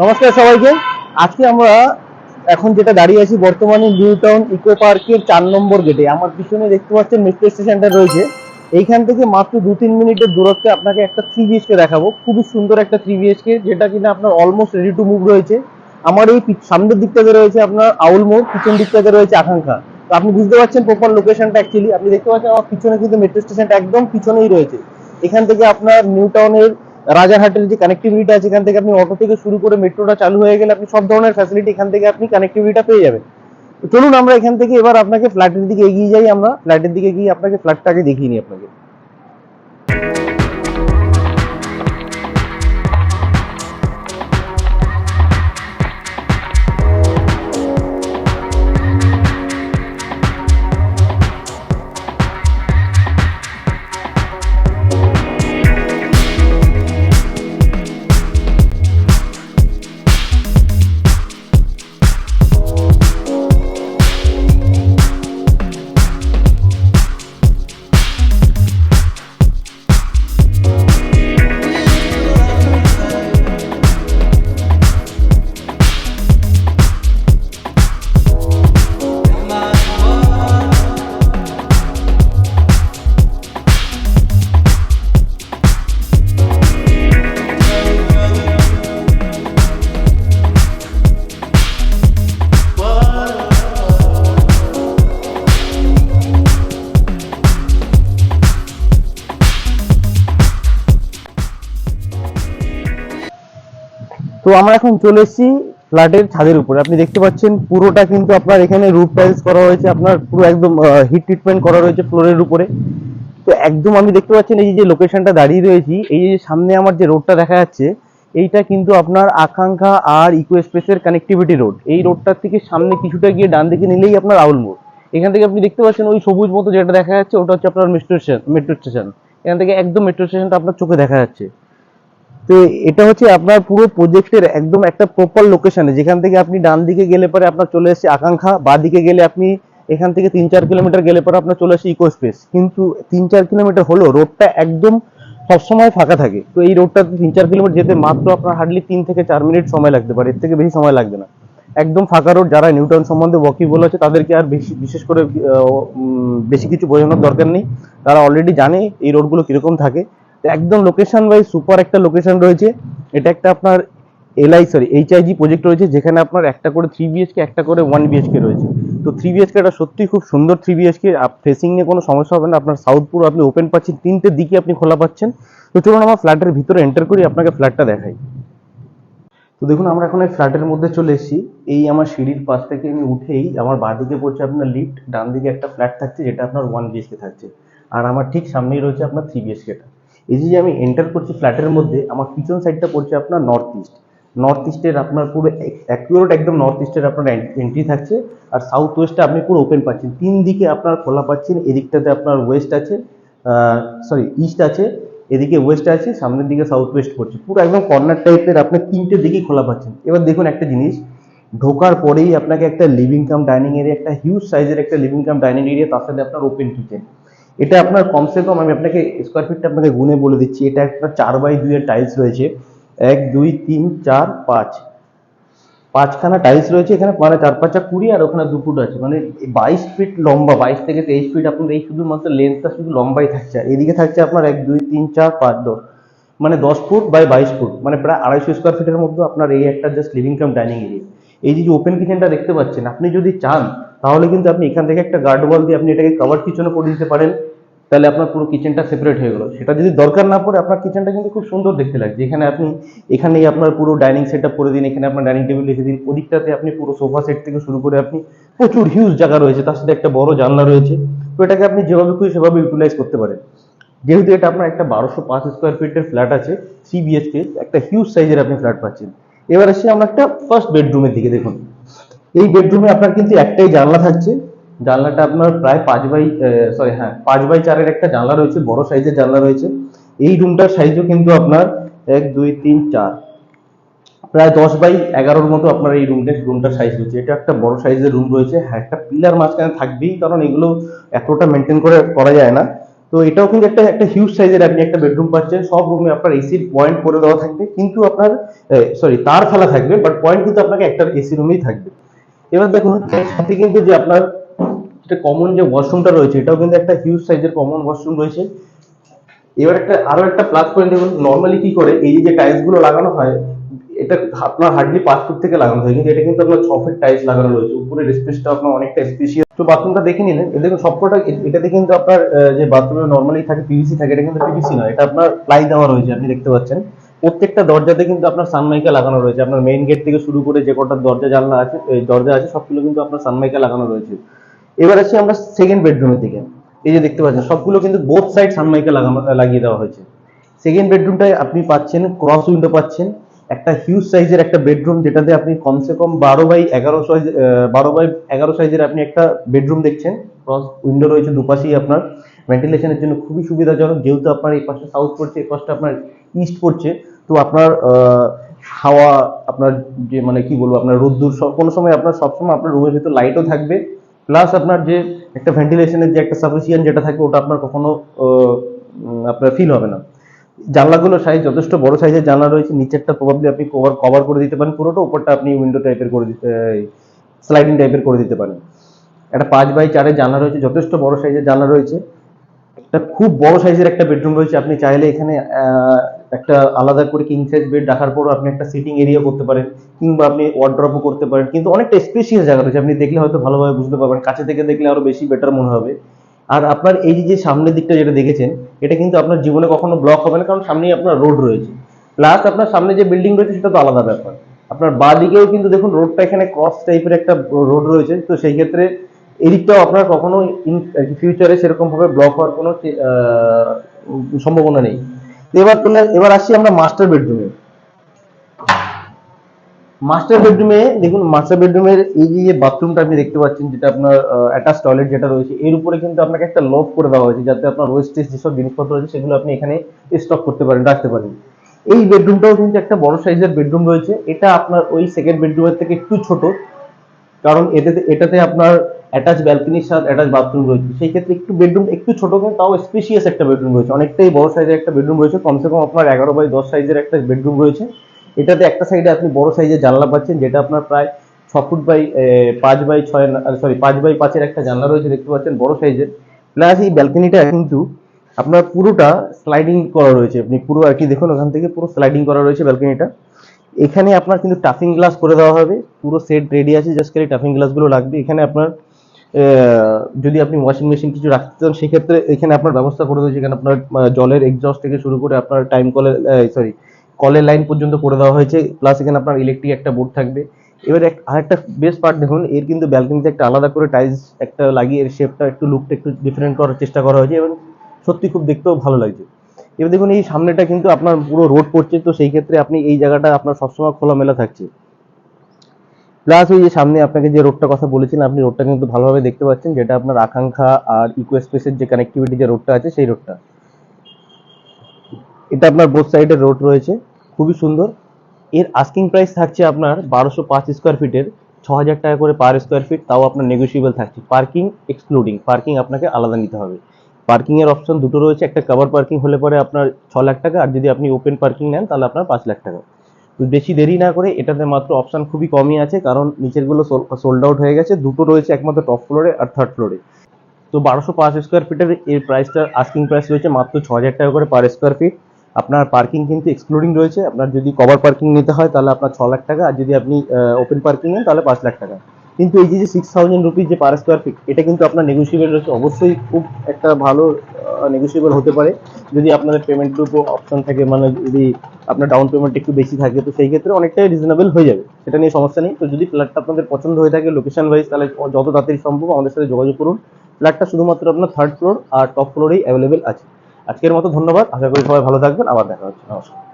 নমস্কার সবাইকে। আজকে আমরা এখন যেটা দাঁড়িয়ে আছি বর্তমানে নিউ টাউন ইকো পার্কের চার নম্বর গেটে। আমার পিছনে দেখতে পাচ্ছেন মেট্রো স্টেশনটা রয়েছে। এইখান থেকে মাত্র দু তিন মিনিটের দূরত্বে আপনাকে একটা থ্রি বিএচকে দেখাবো। খুবই সুন্দর একটা থ্রি বিএচকে যেটা কিনা আপনার অলমোস্ট রেডি টু মুভ রয়েছে। আমার এই সামনের দিকটাতে রয়েছে আপনার আউল মোড়, পিছন দিকটাতে রয়েছে আকাঙ্ক্ষা। তো আপনি বুঝতে পারছেন প্রপার লোকেশনটা অ্যাকচুয়ালি আপনি দেখতে পাচ্ছেন আমার পিছনে কিন্তু মেট্রো স্টেশনটা একদম পিছনেই রয়েছে। এখান থেকে আপনার নিউ টাউনের রাজারহাটের যে কানেক্টিভিটিটা আছে, এখান থেকে আপনি অটো থেকে শুরু করে মেট্রোটা চালু হয়ে গেলে আপনি সব ধরনের ফ্যাসিলিটি এখান থেকে আপনি কানেক্টিভিটিটা পেয়ে যাবেন। চলুন আমরা এখান থেকে এবার আপনাকে ফ্ল্যাটের দিকে এগিয়ে যাই, আমরা ফ্ল্যাটের দিকে গিয়ে আপনাকে ফ্ল্যাটটাকে দেখিয়ে নিই আপনাকে। তো আমরা এখন চলে এসেছি ফ্ল্যাটের ছাদের উপরে। আপনি দেখতে পাচ্ছেন পুরোটা কিন্তু আপনার এখানে রুফ টাইলস করা হয়েছে, আপনার পুরো একদম হিট ট্রিটমেন্ট করা রয়েছে ফ্লোরের উপরে। তো একদম আমি দেখতে পাচ্ছেন এই যে লোকেশনটা দাঁড়িয়ে রয়েছি, এই যে সামনে আমার যে রোডটা দেখা যাচ্ছে, এইটা কিন্তু আপনার আকাঙ্ক্ষা আর ইকো স্পেসের কানেক্টিভিটি রোড এই রোডটার থেকে সামনে কিছুটা গিয়ে ডান দিকে নিলেই আপনার আউল মোড়। এখান থেকে আপনি দেখতে পাচ্ছেন ওই সবুজ মতো যেটা দেখা যাচ্ছে, ওটা হচ্ছে আপনার মেট্রো স্টেশন মেট্রো স্টেশন এখান থেকে একদম মেট্রো স্টেশনটা আপনার চোখে দেখা যাচ্ছে। তো এটা হচ্ছে আপনার পুরো প্রজেক্টের একদম একটা প্রপার লোকেশনে যেখান থেকে আপনি ডান দিকে গেলে পরে আপনার চলে এসেছে আকাঙ্ক্ষা, বা দিকে গেলে আপনি এখান থেকে তিন চার কিলোমিটার গেলে পরে আপনার চলে আসে ইকো স্পেস কিন্তু তিন চার কিলোমিটার হলো রোডটা একদম সবসময় ফাঁকা থাকে। তো এই রোডটাতে তিন চার কিলোমিটার যেতে মাত্র আপনার হার্ডলি তিন থেকে চার মিনিট সময় লাগতে পারে। এর থেকে বেশি সময় লাগবে না। একদম ফাঁকা রোড যারা নিউটন সম্বন্ধে ওয়াকিবল আছে, তাদেরকে আর বেশি, বিশেষ করে বেশি কিছু বোঝানোর দরকার নেই। তারা অলরেডি জানে এই রোডগুলো কীরকম থাকে। একদম লোকেশন ওয়াইজ সুপার একটা লোকেশন রয়েছে। এটা একটা আপনার এলআই সরি এইচআইজি প্রজেক্ট রয়েছে, যেখানে আপনার একটা করে থ্রি বিএচকে একটা করে ওয়ান বিএচকে রয়েছে। তো থ্রি বিএচকে এটা সত্যি খুব সুন্দর থ্রি বিএচকে ফেসিং নিয়ে কোনো সমস্যা হবে না। আপনার সাউথ পুরো আপনি ওপেন পাচ্ছেন, তিনটে দিকে আপনি খোলা পাচ্ছেন। তো চলুন আমার ফ্ল্যাটের ভিতরে এন্টার করি, আপনাকে ফ্ল্যাটটা দেখাই। তো দেখুন, আমরা এখন এই ফ্ল্যাটের মধ্যে চলে এসেছি। এই আমার সিঁড়ির পাশ থেকে আমি উঠেই আমার বাঁদিকে পড়ছে আপনার লিফট ডান দিকে একটা ফ্ল্যাট থাকছে, যেটা আপনার ওয়ান বিএচকে থাকছে। আর আমার ঠিক সামনেই রয়েছে আপনার থ্রি বিএচকেটা এই যে আমি এন্টার করছি ফ্ল্যাটের মধ্যে, আমার পিছন সাইডটা পড়ছে আপনার নর্থ ইস্ট নর্থ ইস্টের আপনার পুরো অ্যাকুরেট একদম নর্থ ইস্টের আপনার এন্ট্রি থাকছে, আর সাউথ ওয়েস্টে আপনি পুরো ওপেন পাচ্ছেন। তিন দিকে আপনার খোলা পাচ্ছেন, এদিকটাতে আপনার ওয়েস্ট আছে সরি ইস্ট আছে, এদিকে ওয়েস্ট আছে, সামনের দিকে সাউথ ওয়েস্ট পড়ছে। পুরো একদম কর্নার টাইপের আপনার তিনটে দিকেই খোলা পাচ্ছেন। এবার দেখুন একটা জিনিস, ঢোকার পরেই আপনাকে একটা লিভিং কাম ডাইনিং এরিয়া একটা হিউজ সাইজের একটা লিভিং কাম ডাইনিং এরিয়া তার সাথে আপনার ওপেন কিচেন এটা আপনার কমসে কম আমি আপনাকে স্কোয়ার ফিটটা আপনাকে গুনে বলে দিচ্ছি। এটা একটা চার বাই দুইয়ের টাইলস রয়েছে। এক, দুই, তিন, চার, পাঁচ। পাঁচখানা টাইলস রয়েছে এখানে মানে চার, পাঁচা কুড়ি আর ওখানে দু ফুট আছে। মানে বাইশ ফিট লম্বা, বাইশ থেকে তেইশ ফিট আপনার এই শুধুমাত্র লেন্থটা শুধু লম্বাই থাকছে। আর এদিকে থাকছে আপনার এক, দুই, তিন, চার, পাঁচ, দশ। মানে দশ ফুট বাই বাইশ ফুট। মানে প্রায় আড়াইশো স্কোয়ার ফিটের মধ্যে আপনার এই একটা just living cum dining area এই যে ওপেন কিচেনটা দেখতে পাচ্ছেন, আপনি যদি চান তাহলে কিন্তু আপনি এখান থেকে একটা গার্ড ওয়াল দিয়ে আপনি এটাকে কভার কিচেনও করে দিতে পারেন, তাহলে আপনার পুরো কিচেনটা সেপারেট হয়ে গেল। সেটা যদি দরকার না পড়ে, আপনার কিচেনটা কিন্তু খুব সুন্দর দেখতে লাগছে। এখানে আপনি, এখানেই আপনার পুরো ডাইনিং সেট করে দিন, এখানে আপনার ডাইনিং টেবিল রেখে দিন। ওদিকটাতে আপনি পুরো সোফা সেট থেকে শুরু করে আপনি প্রচুর হিউজ জায়গা রয়েছে, তার সাথে একটা বড় জানলা রয়েছে। তো এটাকে আপনি যেভাবে খুশি সেভাবে ইউটিলাইজ করতে পারেন। যেহেতু এটা আপনার একটা বারোশো পাঁচ স্কোয়ার ফিটের ফ্ল্যাট আছে থ্রি বিএচকে একটা হিউজ সাইজের আপনি ফ্ল্যাট পাচ্ছেন। এবার আসি আমরা একটা ফার্স্ট বেডরুমের দিকে দেখুন। এই বেডরুমে আপনার কিন্তু একটাই জানলা থাকছে। জানলাটা আপনার প্রায় পাঁচ বাই সরি হ্যাঁ পাঁচ বাই চারের একটা জানলা রয়েছে, বড় সাইজের জানলা রয়েছে। এই রুমটার সাইজও কিন্তু আপনার এক, দুই, তিন, চার। প্রায় দশ বাই এগারোর মতো আপনার এই রুমটা রুমটার সাইজ রয়েছে। এটা একটা বড় সাইজের রুম রয়েছে। হ্যাঁ একটা পিলার মাঝখানে থাকবেই, কারণ এগুলো এতটা মেনটেন করে, করা যায় না। তো এটাও কিন্তু একটা একটা হিউজ সাইজের আপনি একটা বেডরুম পাচ্ছেন। সব রুমে আপনার এসির পয়েন্ট করে দেওয়া থাকবে। কিন্তু আপনার সরি তার ফেলা থাকবে বাট পয়েন্ট কিন্তু আপনাকে একটা এসি রুমেই থাকবে। এবার দেখুন সাথে কিন্তু যে আপনার যেটা কমন যে ওয়াশরুমটা রয়েছে, এটাও কিন্তু একটা হিউজ সাইজের কমন ওয়াশরুম রয়েছে। এবার একটা, আরও একটা প্লাস পয়েন্ট দেখুন নর্মালি কি করে, এই যে টাইলসগুলো লাগানো হয়, এটা আপনার হার্ডলি পাঁচ ফুট থেকে লাগানো হয় কিন্তু এটা কিন্তু আপনার ছ ফিট টাইলস লাগানো রয়েছে উপরের স্পেসটা আপনার অনেকটা স্পেশিয়াস তো বাথরুমটা দেখে নিলেন, এ দেখুন, সবকটা এটাতে কিন্তু আপনার যে বাথরুমে নর্মালি থাকে পিভিসি থাকে, এটা কিন্তু পিভিসি নয়, এটা আপনার প্লাই দেওয়া রয়েছে, আপনি দেখতে পাচ্ছেন। প্রত্যেকটা দরজাতে কিন্তু আপনার সানমাইকা লাগানো রয়েছে। আপনার মেইন গেট থেকে শুরু করে যে কটা দরজা, জানলা আছে দরজা আছে, সবগুলো কিন্তু আপনার সানমাইকা লাগানো রয়েছে। এবার আসি আমরা সেকেন্ড বেডরুমের দিকে। এই যে দেখতে পাচ্ছেন, সবগুলো কিন্তু বোথ সাইড সানমাইকা লাগানো, লাগিয়ে দেওয়া হয়েছে। সেকেন্ড বেডরুমটায় আপনি পাচ্ছেন ক্রস উইন্ডো পাচ্ছেন, একটা হিউজ সাইজের একটা বেডরুম যেটাতে আপনি কমসে কম বারো বাই এগারো সাইজ বারো বাই এগারো সাইজের আপনি একটা বেডরুম দেখছেন। ক্রস উইন্ডো রয়েছে দুপাশেই আপনার। ভেন্টিলেশনের জন্য খুবই সুবিধাজনক, যেহেতু আপনার এই পাশটা সাউথ পড়ছে, এই পাশটা আপনার ইস্ট পড়ছে তো আপনার হাওয়া আপনার যে মানে কি বলব, আপনার রোদ্দুর, সব, কোনো সময় আপনার সবসময় আপনার রুমের ভিতর লাইটও থাকবে। প্লাস আপনার যে একটা ভেন্টিলেশনের যে একটা সাফিসিয়েন্ট যেটা থাকবে ওটা আপনার কখনো আপনার ফিল হবে না। জানলাগুলোর সাইজ যথেষ্ট বড় সাইজের জানলা রয়েছে, নিচেরটা প্রবাবলি আপনি কভার কভার করে দিতে পারেন, পুরোটা উপরটা আপনি উইন্ডো টাইপের করে দিতে স্লাইডিং টাইপের করে দিতে পারেন। একটা পাঁচ বাই চারের জানলা রয়েছে, যথেষ্ট বড় সাইজের জানলা রয়েছে। একটা খুব বড় সাইজের একটা বেডরুম রয়েছে, আপনি চাইলে এখানে একটা আলাদা করে কিং সাইজ বেড রাখার পরও আপনি একটা সিটিং এরিয়া করতে পারেন, কিংবা আপনি ওয়ার্ড্রপও করতে পারেন। কিন্তু অনেকটা স্পেশিয়াস জায়গা রয়েছে। আপনি দেখলে হয়তো ভালোভাবে বুঝতে পারবেন। কাছে থেকে দেখলে আরও বেশি বেটার মনে হবে। আর আপনার এই যে সামনের দিকটা যেটা দেখেছেন, এটা কিন্তু আপনার জীবনে কখনো ব্লক হবে না, কারণ সামনেই আপনার রোড রয়েছে। প্লাস আপনার সামনে যে বিল্ডিং রয়েছে, সেটা তো আলাদা ব্যাপার। আপনার বা দিকেও কিন্তু দেখুন রোডটা এখানে ক্রস টাইপের একটা রোড রয়েছে। তো সেই ক্ষেত্রে এদিকটাও আপনার কখনো ইন ফিউচারে সেরকম ভাবে ব্লক হওয়ার কোনো সম্ভাবনা নেই। এবার তাহলে এবার আসি আমরা মাস্টার বেডরুমে মাস্টার বেডরুমে দেখুন মাস্টার বেডরুমের এই যে বাথরুমটা আপনি দেখতে পাচ্ছেন, যেটা আপনার অ্যাটাচ টয়লেট যেটা রয়েছে, এর উপরে কিন্তু আপনাকে একটা লক করে দেওয়া হয়েছে, যাতে আপনার ওয়েস্টেজ যেসব জিনিসপত্র রয়েছে, সেগুলো আপনি এখানে স্টক করতে পারেন, রাখতে পারেন। এই বেডরুমটাও কিন্তু একটা বড় সাইজের বেডরুম রয়েছে। এটা আপনার ওই সেকেন্ড বেডরুমের থেকে একটু ছোট, কারণ এটাতে এটাতে আপনার অ্যাটাচ ব্যালকনির সাথে অ্যাটাচ বাথরুম রয়েছে। সেই ক্ষেত্রে একটু বেডরুম একটু ছোট কিন্তু তাও স্পেশিয়াস একটা বেডরুম রয়েছে। অনেকটাই বড় সাইজের একটা বেডরুম রয়েছে। কমসে কম আপনার এগারো বাই দশ সাইজের একটা বেডরুম রয়েছে। এটাতে একটা সাইডে আপনি বড় সাইজের জানলা পাচ্ছেন, যেটা আপনার প্রায় ছ ফুট বাই পাঁচ বাই ছয় সরি পাঁচ বাই পাঁচের একটা জানলা রয়েছে দেখতে পাচ্ছেন, বড় সাইজের প্লাস এই ব্যালকনিটা কিন্তু আপনার পুরোটা স্লাইডিং করা রয়েছে। আপনি পুরো আর কি দেখুন, ওখান থেকে পুরো স্লাইডিং করা রয়েছে ব্যালকনিটা এখানে আপনার কিন্তু টাফিং গ্লাস করে দেওয়া হবে। পুরো সেট রেডি আছে জাস্ট খালি টাফিং গ্লাসগুলো লাগবে। এখানে আপনার যদি আপনি ওয়াশিং মেশিন কিছু রাখতে চান, সেক্ষেত্রে এখানে আপনার ব্যবস্থা করে দিয়েছে এখানে আপনার জলের এক্সস্ট থেকে শুরু করে আপনার টাইম কলের সরি কলের লাইন পর্যন্ত করে দেওয়া হয়েছে। প্লাস এখানে আপনার ইলেকট্রিক একটা বোর্ড থাকবে। এবার আরেকটা বেস্ট পার্ট দেখুন, এর কিন্তু ব্যালকনিতে একটা আলাদা করে টাইলস একটা লাগিয়ে, এর শেপটা একটু লুকটা একটু ডিফারেন্ট করার চেষ্টা করা হয়েছে এবং সত্যি খুব দেখতেও ভালো লাগছে। এবার দেখুন, এই সামনেটা কিন্তু আপনার পুরো রোড পড়ছে, তো সেই ক্ষেত্রে আপনি এই জায়গাটা আপনার সবসময় খোলামেলা থাকছে। প্লাস ওই যে সামনে আপনাকে যে রোডটা কথা বলেছিলাম, আপনি রোডটা কিন্তু ভালোভাবে দেখতে পাচ্ছেন, যেটা আপনার আকাঙ্ক্ষা আর ইকো স্পেসের যে কানেক্টিভিটি যে রোডটা আছে, সেই রোডটা এটা আপনার বোথ সাইডের রোড রয়েছে, খুবই সুন্দর। এর আস্কিং প্রাইস থাকছে আপনার বারোশো পাঁচ স্কোয়ার ফিটের ছ হাজার টাকা করে পার স্কোয়ার ফিট তাও আপনার নেগোসিয়েবল থাকছে। পার্কিং এক্সক্লুডিং পার্কিং আপনাকে আলাদা নিতে হবে। পার্কিংয়ের অপশন দুটো রয়েছে, একটা কভার পার্কিং হলে পরে আপনার ছ লাখ টাকা, আর যদি আপনি ওপেন পার্কিং নেন, তাহলে আপনার পাঁচ লাখ টাকা। বেশি দেরি না করে এটাতে মাত্র অপশান খুবই কমই আছে, কারণ নিচেরগুলো সোল্ড আউট হয়ে গেছে। দুটো রয়েছে একমাত্র টপ ফ্লোরে আর থার্ড ফ্লোরে তো বারোশো পাঁচ স্কোয়ার ফিটের এর প্রাইসটা আস্কিং প্রাইস রয়েছে মাত্র ছ হাজার টাকা করে পার স্কোয়ার ফিট আপনার পার্কিং কিন্তু এক্সক্লুডিং রয়েছে। আপনার যদি কভার পার্কিং নিতে হয়, তাহলে আপনার ছ লাখ টাকা। আর যদি আপনি ওপেন পার্কিং নেন, তাহলে পাঁচ লাখ টাকা। কিন্তু এই যে সিক্স থাউজেন্ড রুপিস যে পার স্কোয়ার ফিট এটা কিন্তু আপনার নেগোসিয়েবল রয়েছে। অবশ্যই খুব একটা ভালো নেগোসিয়েবল হতে পারে। যদি আপনাদের পেমেন্টের উপর অপশন থাকে মানে যদি আপনার ডাউন পেমেন্ট একটু বেশি থাকে, তো সেই ক্ষেত্রে অনেকটাই রিজনেবল হয়ে যাবে। সেটা নিয়ে সমস্যা নেই। তো যদি ফ্ল্যাটটা আপনাদের পছন্দ হয়ে থাকে লোকেশন ওয়াইজ তাহলে যত তাড়াতাড়ি সম্ভব আমাদের সাথে যোগাযোগ করুন। ফ্ল্যাটটা শুধুমাত্র আপনার থার্ড ফ্লোর আর টপ ফ্লোরেই অ্যাভেলেবেল আছে। আজকের মতো ধন্যবাদ। আশা করি সবাই ভালো থাকবেন। আবার দেখা হচ্ছে। নমস্কার।